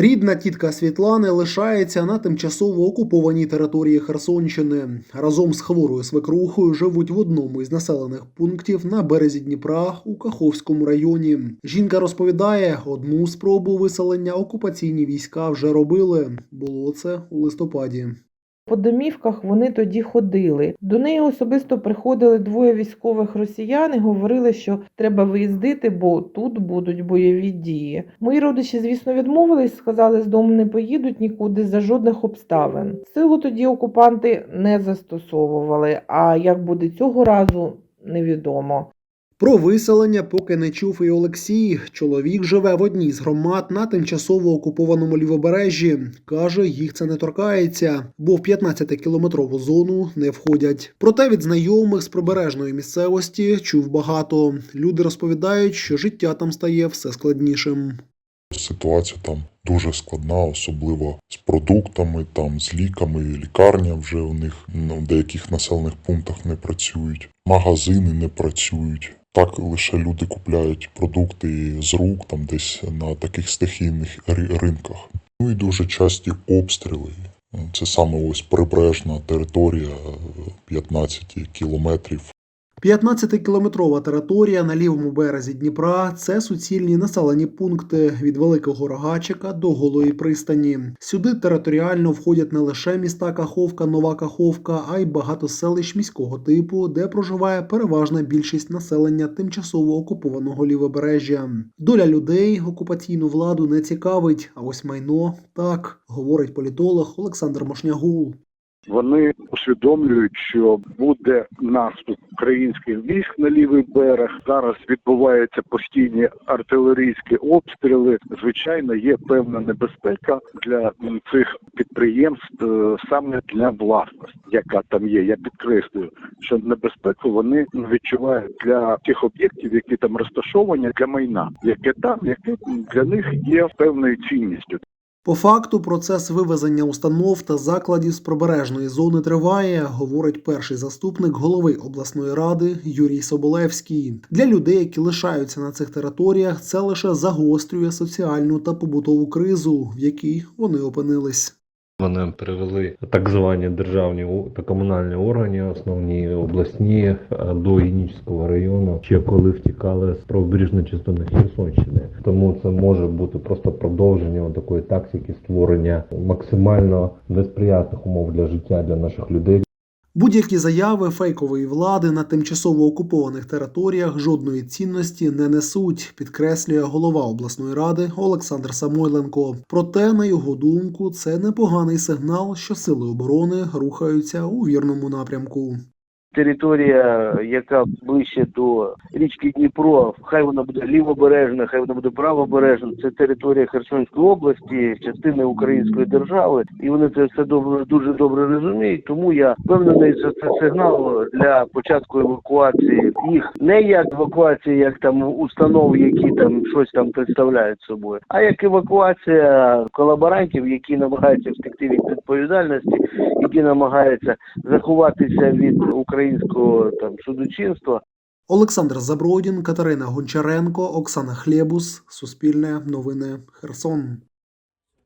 Рідна тітка Світлани лишається на тимчасово окупованій території Херсонщини. Разом з хворою свекрухою живуть в одному із населених пунктів на березі Дніпра у Каховському районі. Жінка розповідає, одну спробу виселення окупаційні війська вже робили. Було це у листопаді. По домівках вони тоді ходили. До неї особисто приходили двоє військових росіян і говорили, що треба виїздити, бо тут будуть бойові дії. Мої родичі, звісно, відмовились, сказали, з дому не поїдуть нікуди за жодних обставин. Силу тоді окупанти не застосовували. А як буде цього разу, невідомо. Про виселення поки не чув і Олексій. Чоловік живе в одній з громад на тимчасово окупованому лівобережжі. Каже, їх це не торкається, бо в 15-кілометрову зону не входять. Проте від знайомих з прибережної місцевості чув багато. Люди розповідають, що життя там стає все складнішим. Ситуація там дуже складна, особливо з продуктами, там з ліками. Лікарня вже у них ну, в деяких населених пунктах не працюють, магазини не працюють. Так лише люди купляють продукти з рук, там десь на таких стихійних ри- ринках. Ну і дуже часті обстріли. Це саме ось прибережна територія е, 15 кілометрів 15-кілометрова територія на лівому березі Дніпра це суцільні населені пункти від Великого Рогачика до Голої пристані. Сюди територіально входять не лише міста Каховка, Нова Каховка, а й багато селищ міського типу, де проживає переважна більшість населення тимчасово окупованого лівобережжя. Доля людей окупаційну владу не цікавить, а ось майно так говорить політолог Олександр Мошнягул. Вони усвідомлюють, що буде наступ українських військ на лівий берег. Зараз відбуваються постійні артилерійські обстріли. Звичайно, є певна небезпека для цих підприємств е, саме для власності, яка там є. Я підкреслюю, що небезпеку вони відчувають для тих об'єктів, які там розташовані для майна, яке там, яке для них є певною цінністю. По факту процес вивезення установ та закладів з прибережної зони триває, говорить перший заступник голови обласної ради Юрій Соболевський. Для людей, які лишаються на цих територіях, це лише загострює соціальну та побутову кризу, в якій вони опинились. Вони привели так звані державні та комунальні органи, основні обласні е, до Генічського району, ще коли втікали з правобережної частини Херсонщини. Тому це може бути просто продовження такої тактики створення максимально несприятних умов для життя для наших людей. Будь-які заяви фейкової влади на тимчасово окупованих територіях жодної цінності не несуть, підкреслює голова обласної ради Олександр Самойленко. Проте, на його думку, це непоганий сигнал, що сили оборони рухаються у вірному напрямку. Територія, яка ближче до річки Дніпро, хай вона буде лівобережна, хай вона буде правобережна. Це територія Херсонської області, частина української держави, і вони це все добре дуже добре розуміють. Тому я впевнений, що це сигнал для початку евакуації їх не як евакуація, як там установ, які там щось там представляють собою, а як евакуація колаборантів, які намагаються втекти від відповідальності, які намагаються заховатися від українського там судочинства. Олександр Забродін, Катерина Гончаренко, Оксана Хлєбус, Суспільне новини Херсон.